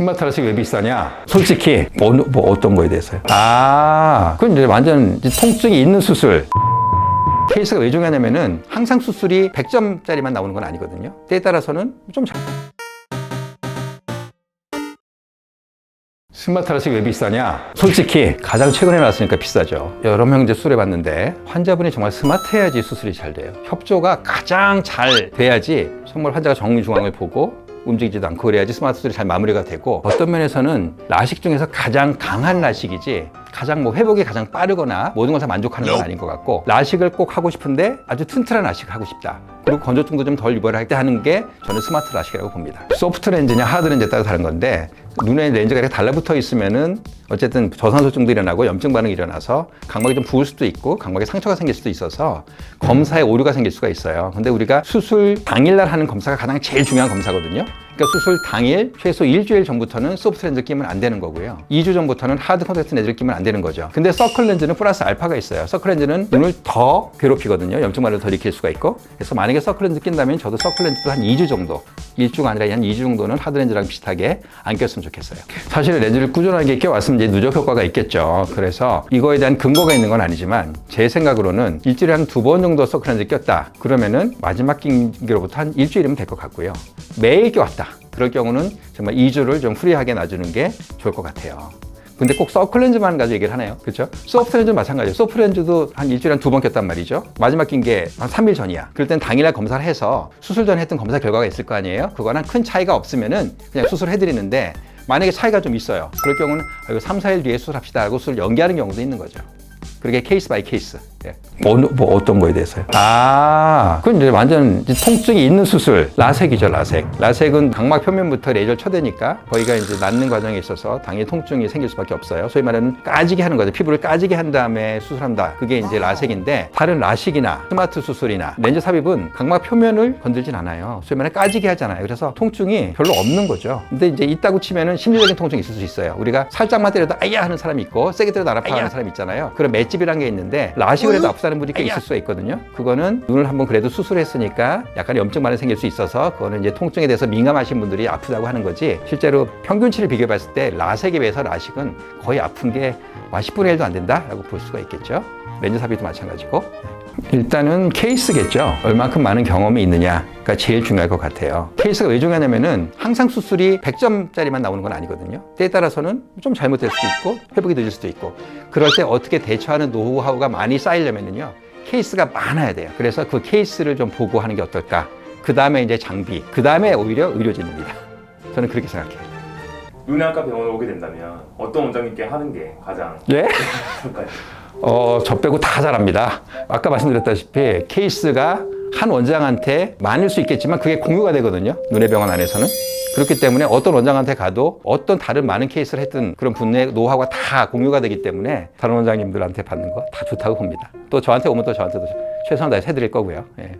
스마트 라식 왜 비싸냐? 솔직히 어느 뭐 어떤 거에 대해서요? 아, 그건 이제 완전 이제 통증이 있는 수술. 케이스가 왜 중요하냐면은 항상 수술이 100점짜리만 나오는 건 아니거든요. 때에 따라서는 좀 잘. 스마트 라식 왜 비싸냐? 솔직히 가장 최근에 나왔으니까 비싸죠. 여러 명 이제 수술해 봤는데 환자분이 정말 스마트해야지 수술이 잘 돼요. 협조가 가장 잘 돼야지 정말 환자가 정중앙을 보고 움직이지도 않고 그래야지 스마트 수술이 잘 마무리가 되고 어떤 면에서는 라식 중에서 가장 강한 라식이지 가장 뭐 회복이 가장 빠르거나 모든 것에 만족하는 건 아닌 것 같고 라식을 꼭 하고 싶은데 아주 튼튼한 라식을 하고 싶다. 그리고 건조증도 좀 덜 유발할 때 하는 게 저는 스마트 라식이라고 봅니다. 소프트 렌즈냐 하드 렌즈에 따라 다른 건데 눈에 렌즈가 이렇게 달라붙어 있으면은 어쨌든 저산소증도 일어나고 염증 반응이 일어나서 각막이 좀 부을 수도 있고 각막에 상처가 생길 수도 있어서 검사에 오류가 생길 수가 있어요. 근데 우리가 수술 당일날 하는 검사가 가장 제일 중요한 검사거든요. 그러니까 수술 당일 최소 일주일 전부터는 소프트 렌즈 끼면 안 되는 거고요. 2주 전부터는 하드 컨택트 렌즈를 끼면 안 되는 거죠. 근데 서클 렌즈는 플러스 알파가 있어요. 서클 렌즈는 눈을 더 괴롭히거든요. 염증 반응을 더 일으킬 수가 있고. 그래서 만약에 서클 렌즈 낀다면 저도 서클 렌즈도 한 2주 정도, 1주가 아니라 한 2주 정도는 하드 렌즈랑 비슷하게 안 꼈으면 좋겠어요. 사실 렌즈를 꾸준하게 껴왔으면 이제 누적 효과가 있겠죠. 그래서 이거에 대한 근거가 있는 건 아니지만 제 생각으로는 일주일에 한 두 번 정도 서클 렌즈 꼈다. 그러면은 마지막 낀 기로부터 한 일주일이면 될 것 같고요. 매일 껴왔다. 그럴 경우는 정말 2주를 좀 프리하게 놔주는 게 좋을 것 같아요. 근데 꼭 서클렌즈만 가지고 얘기를 하나요? 그렇죠? 소프트렌즈는 마찬가지예요. 소프트렌즈도 한 일주일에 한 두 번 꼈단 말이죠. 마지막 낀 게 한 3일 전이야. 그럴 땐 당일날 검사를 해서 수술 전에 했던 검사 결과가 있을 거 아니에요? 그거랑 큰 차이가 없으면은 그냥 수술해 드리는데 만약에 차이가 좀 있어요. 그럴 경우는 아, 이거 3, 4일 뒤에 수술합시다 하고 수술 연기하는 경우도 있는 거죠. 그렇게 케이스 바이 케이스. 예. 어느, 뭐 어떤 거에 대해서요? 아, 그건 이제 완전 이제 통증이 있는 수술. 라섹이죠, 라섹. 라섹은 각막 표면부터 레이저를 쳐대니까 거기가 이제 낫는 과정에 있어서 당연히 통증이 생길 수밖에 없어요. 소위 말하는 까지게 하는 거죠. 피부를 까지게 한 다음에 수술한다. 그게 이제 라섹인데 다른 라식이나 스마트 수술이나 렌즈 삽입은 각막 표면을 건들진 않아요. 소위 말해 까지게 하잖아요. 그래서 통증이 별로 없는 거죠. 근데 이제 있다고 치면은 심리적인 통증이 있을 수 있어요. 우리가 살짝만 때려도 아야 하는 사람이 있고 세게 때려도 안 아파하는 사람이 있잖아요. 그런 맷집이란 게 있는데 라식 을 해도 아프다는 분이 꽤 있을 수가 있거든요. 그거는 눈을 한번 그래도 수술했으니까 약간 염증 반응 생길 수 있어서 그거는 이제 통증에 대해서 민감하신 분들이 아프다고 하는 거지 실제로 평균치를 비교해 봤을 때 라섹에 비해서 라식은 거의 아픈 게 10분의 1도 안 된다라고 볼 수가 있겠죠. 렌즈 삽입도 마찬가지고 일단은 케이스겠죠. 얼만큼 많은 경험이 있느냐가 제일 중요할 것 같아요. 케이스가 왜 중요하냐면은 항상 수술이 100점짜리만 나오는 건 아니거든요. 때에 따라서는 좀 잘못될 수도 있고 회복이 늦을 수도 있고 그럴 때 어떻게 대처하는 노하우가 많이 쌓이려면은요. 케이스가 많아야 돼요. 그래서 그 케이스를 좀 보고 하는 게 어떨까? 그 다음에 이제 장비, 그 다음에 오히려 의료진입니다. 저는 그렇게 생각해요. 눈의학과 병원에 오게 된다면 어떤 원장님께 하는 게 가장 예? 좋을까요? 어, 저 빼고 다 잘합니다. 아까 말씀드렸다시피 케이스가 한 원장한테 많을 수 있겠지만 그게 공유가 되거든요. 눈의 병원 안에서는. 그렇기 때문에 어떤 원장한테 가도 어떤 다른 많은 케이스를 했던 그런 분야의 노하우가 다 공유가 되기 때문에 다른 원장님들한테 받는 거 다 좋다고 봅니다. 또 저한테 오면 또 저한테도 최선을 다해서 해드릴 거고요. 예.